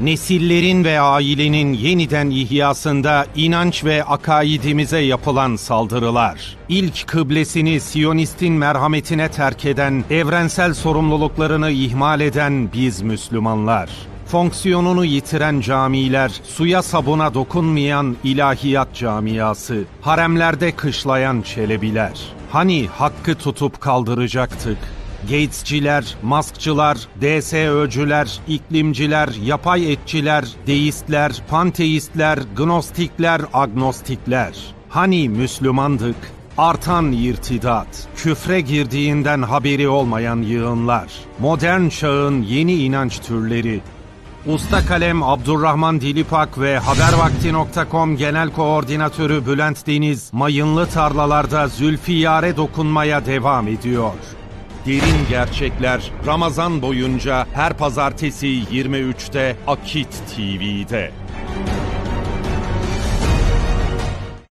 Nesillerin ve ailenin yeniden ihyasında inanç ve akaidimize yapılan saldırılar. İlk kıblesini Siyonistin merhametine terk eden, evrensel sorumluluklarını ihmal eden biz Müslümanlar. Fonksiyonunu yitiren camiler, suya sabuna dokunmayan ilahiyat camiası, haremlerde kışlayan çelebiler. Hani hakkı tutup kaldıracaktık? Gates'ciler, maskçılar, DSÖ'cüler, iklimciler, yapay etçiler, deistler, panteistler, gnostikler, agnostikler. Hani Müslümandık? Artan irtidat, küfre girdiğinden haberi olmayan yığınlar, modern çağın yeni inanç türleri, Usta kalem Abdurrahman Dilipak ve Habervakti.com Genel Koordinatörü Bülent Deniz mayınlı tarlalarda Zülfiyare dokunmaya devam ediyor. Derin gerçekler Ramazan boyunca her pazartesi 23'te Akit TV'de.